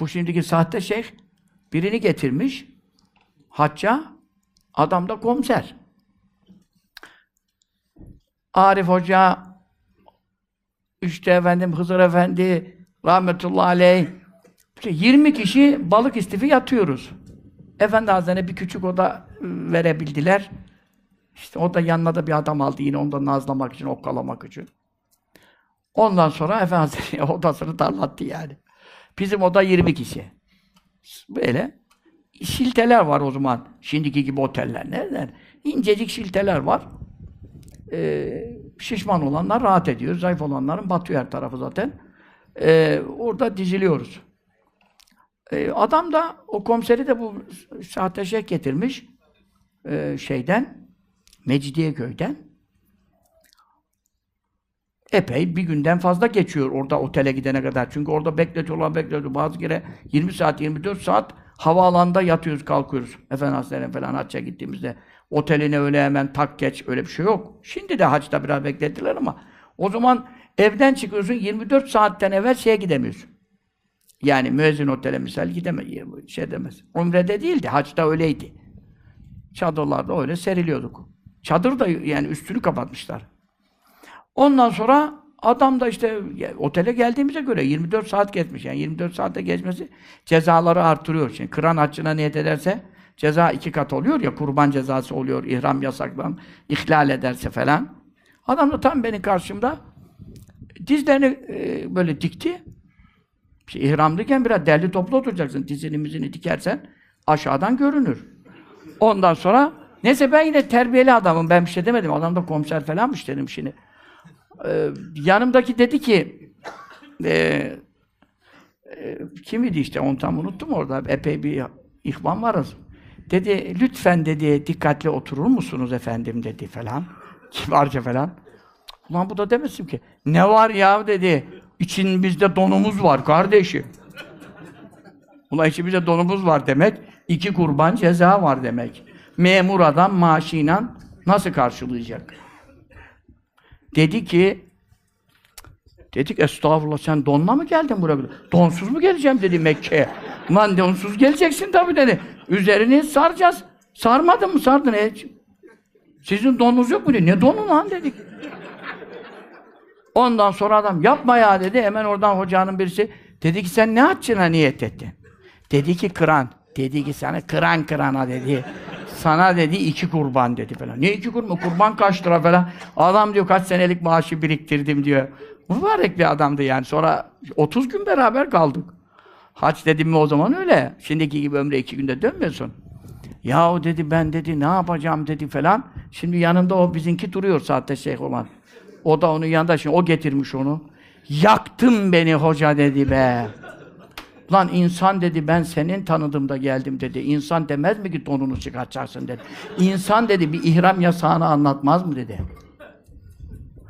Bu şimdiki sahte şeyh birini getirmiş hacca. Adam da komiser. Arif Hoca işte efendim Hızır Efendi rahmetullahi aleyh işte 20 kişi balık istifi yatıyoruz. Efendi Hazretleri bir küçük oda ıı, verebildiler. İşte o da yanına da bir adam aldı yine onu da nazlamak için, okkalamak için. Ondan sonra Efendi Hazretleri odasını darlattı yani. Bizim oda 20 kişi. Böyle şilteler var o zaman. Şimdiki gibi oteller. Nereden? İncecik şilteler var. Ee, şişman olanlar rahat ediyor. Zayıf olanların batıyor her tarafı zaten. Ee, orada diziliyoruz. Ee, adam da o komiseri de bu sahte şeyh getirmiş. Ee, şeyden Mecidiyeköy'den. Epey bir günden fazla geçiyor orada otele gidene kadar. Çünkü orada bekletiyorlar, bekletiyorlar. Bazı kere 20 saat, 24 saat havaalanında yatıyoruz, kalkıyoruz. Efendim falan hacca gittiğimizde oteline öyle hemen tak geç öyle bir şey yok. Şimdi de hacda biraz beklettiler ama o zaman evden çıkıyorsun 24 saatten evvel şeye gidemiyorsun. Yani müezzin otele misal gidemez, şey demez. Umre'de değildi, hacda öyleydi. Çadırlarda öyle seriliyorduk. Çadır da yani üstünü kapatmışlar. Ondan sonra adam da işte otele geldiğimize göre 24 saat geçmiş. Yani 24 saatte geçmesi cezaları artırıyor. Şimdi kıran haccına niyet ederse ceza iki kat oluyor ya kurban cezası oluyor, ihram yasaklan, ihlal ederse falan. Adam da tam benim karşımda dizlerini e, böyle dikti. İşte ihramlıyken biraz derli toplu oturacaksın. Dizini mizini dikersen aşağıdan görünür. Ondan sonra neyse ben yine terbiyeli adamım. Ben bir şey demedim. Adam da komiser falanmış dedim şimdi. Ee, yanımdaki dedi ki e, e, kim idi işte onu tam unuttum orada. Epey bir ihvan varız. Dedi lütfen dedi dikkatli oturur musunuz efendim dedi falan. Kibarca falan. Ulan bu da demesin ki ne var ya dedi. İçimizde donumuz var kardeşim. Ulan içimizde donumuz var demek. iki kurban ceza var demek. Memur adam maaşıyla nasıl karşılayacak? Dedi ki Dedik estağfurullah sen donla mı geldin buraya? Donsuz mu geleceğim dedi Mekke'ye. Ulan donsuz geleceksin tabii dedi. Üzerini saracağız. Sarmadın mı sardın e? Sizin donunuz yok mu dedi. Ne donu lan dedik. Ondan sonra adam yapma ya dedi. Hemen oradan hocanın birisi dedi ki sen ne haccına niyet ettin? Dedi ki kıran. Dedi ki sana kıran kırana dedi. Sana dedi iki kurban dedi falan. Ne iki kurban? Kurban kaç lira falan. Adam diyor kaç senelik maaşı biriktirdim diyor. Mübarek bir adamdı yani. Sonra 30 gün beraber kaldık. Hac dedim mi o zaman öyle. Şimdiki gibi ömre iki günde dönmüyorsun. Yahu dedi ben dedi ne yapacağım dedi falan. Şimdi yanında o bizimki duruyor saatte şeyh olan. O da onun yanında şimdi o getirmiş onu. Yaktın beni hoca dedi be. Lan insan dedi ben senin tanıdığımda geldim dedi. İnsan demez mi ki donunu çıkartacaksın dedi. İnsan dedi bir ihram yasağını anlatmaz mı dedi.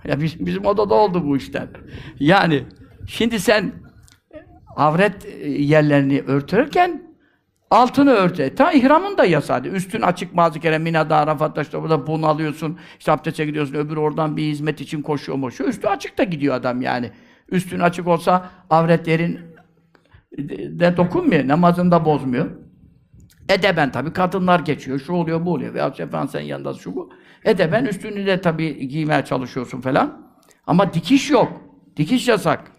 Ya biz, bizim odada oldu bu işler. Yani şimdi sen avret e, yerlerini örtürken altını örte. Ta ihramın da yasağı. Üstün açık bazı kere Mina'da, Arafat'ta işte burada bunalıyorsun. İşte abdeste gidiyorsun. Öbür oradan bir hizmet için koşuyor mu? Şu üstü açık da gidiyor adam yani. Üstün açık olsa avret yerin de dokunmuyor. Namazını da bozmuyor. Edeben tabii kadınlar geçiyor. Şu oluyor, bu oluyor. Veya efendim sen yanında şu bu. Edeben üstünü de tabii giymeye çalışıyorsun falan. Ama dikiş yok. Dikiş yasak.